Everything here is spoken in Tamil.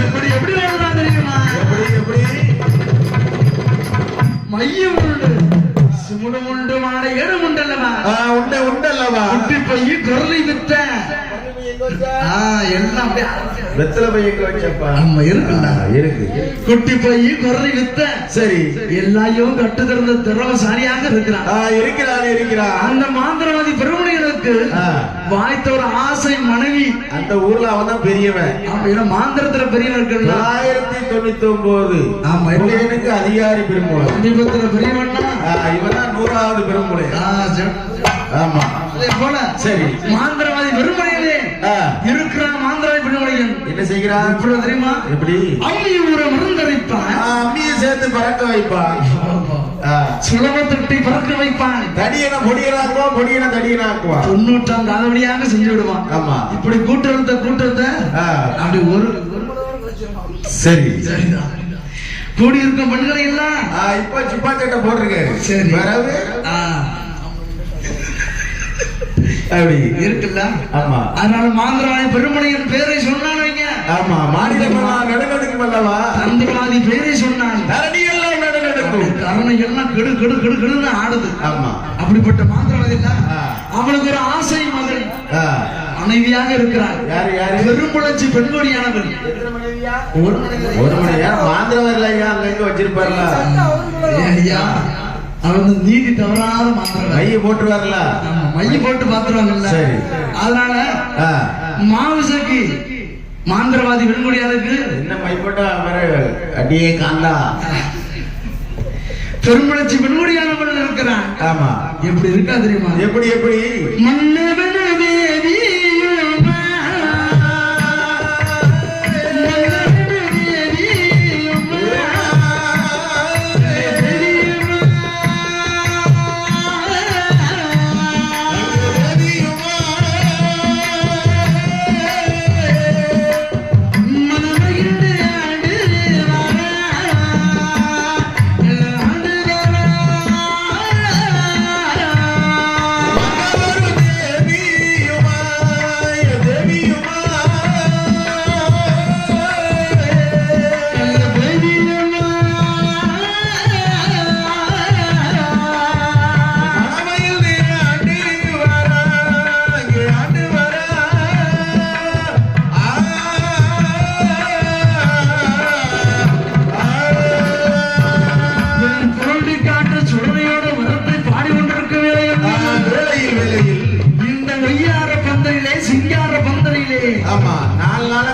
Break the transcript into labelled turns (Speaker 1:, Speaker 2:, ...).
Speaker 1: எப்படி எப்படி வருதா தெரியுமா?
Speaker 2: எப்படி எப்படி?
Speaker 1: மையம் உண்டு. சிமுடம் உண்டு மாடை ஏடம் உண்டல்லவா?
Speaker 2: உண்டு உண்டல்லவா?
Speaker 1: குட்டி பைய குரலை வித்த எல்லாம் அப்படியே.
Speaker 2: வெத்தலை வச்சப்பா.
Speaker 1: ஆமா,
Speaker 2: இருக்கு.
Speaker 1: குட்டி பைய குரலை வித்த
Speaker 2: சதி
Speaker 1: எல்லாரையும் கட்டு திறந்த திறவசாலியாக இருக்கிறான்.
Speaker 2: ஆ, இருக்கிறார் இருக்கிறார்
Speaker 1: அந்த மாந்திரவாதி பெருமணிகளுக்கு
Speaker 2: ஆ.
Speaker 1: வாய்த்த ஒரு ஆசை மனைவி
Speaker 2: அந்த ஊர்ல அவன் தான் பெரியவன்
Speaker 1: மாந்திரத்துல பெரியவன்
Speaker 2: தொள்ளாயிரத்தி தொண்ணூத்தி ஒன்பது
Speaker 1: ஆமா.
Speaker 2: புலியனுக்கு அதிகாரி பெருமூலம்
Speaker 1: சமீபத்துல பெரியவன்னா
Speaker 2: இவன் தான் நூறாவது
Speaker 1: சரி.
Speaker 2: ஆமா.
Speaker 1: போல
Speaker 2: சரி.
Speaker 1: மாந்திரவாதி
Speaker 2: ஆ,
Speaker 1: இருக்கிறான் மாந்திரவாதி பெருமணியன்
Speaker 2: என்ன செய்கிறான்?
Speaker 1: எப்படி தெரியுமா?
Speaker 2: எப்படி?
Speaker 1: அம்மி ஊரை மருந்தரைப்பான்
Speaker 2: அம்மியை சேர்த்து பறக்க வைப்பான்.
Speaker 1: சுலபத்தட்டி பறக்க வைப்பான்
Speaker 2: தடியனை பொடியனாக்குவான் பொடியனை தடியனாக்குவான்
Speaker 1: தொண்ணூற்றாம் காலவழியாக செஞ்சு விடுவான்
Speaker 2: ஆமா.
Speaker 1: இப்படி கூட்டுறத
Speaker 2: ஆ,
Speaker 1: அப்படி ஒரு
Speaker 2: சரி.
Speaker 1: சரிதான். கூடி இருக்கும் பெண்களை எல்லாம்.
Speaker 2: இப்ப சிப்பா சட்டை போட்டிருக்காரு.
Speaker 1: சரி. ஆ,
Speaker 2: அப்படி.
Speaker 1: இருக்குல்ல?
Speaker 2: ஆமா.
Speaker 1: அதனால மாந்திரவாதி பெருமணியின் பேரை வைங்க.
Speaker 2: ஆமா. எல்லாம்
Speaker 1: கெடு கெடு கெடு கெடுன்னு ஆடுது.
Speaker 2: ஆமா.
Speaker 1: அப்படிப்பட்ட மாந்திரவாதி இல்ல?
Speaker 2: ஆ.
Speaker 1: அவனுக்கு ஒரு ஆசை மகள் மனைவியாக இருக்கிறார்.
Speaker 2: யாரு யாரு?
Speaker 1: பெரும்புணர்ச்சி பெண்கொடியானவள் ஒரு மனைவி
Speaker 2: ஒரு மணி நேரம் மாந்திரவரில் ஐயா அங்க இங்க வச்சிருப்பாருல?
Speaker 1: ஐயா அவன் நீதி தவறாத மாத்திரம்
Speaker 2: கையை போட்டு வரல
Speaker 1: மைய போட்டு பாத்துருவாங்கல்ல
Speaker 2: சரி.
Speaker 1: அதனால மாவுசக்கு மாந்திரவாதி வெண்குடியாருக்கு
Speaker 2: என்ன மை போட்டா அவரு அடியே காந்தா.
Speaker 1: பெரும்புணர்ச்சி பெண்குடியானவள் இருக்கிறான்.
Speaker 2: ஆமா.
Speaker 1: எப்படி இருக்கா தெரியுமா?
Speaker 2: எப்படி எப்படி?
Speaker 1: மன்னவன
Speaker 2: ஆமா. நாலு நாளா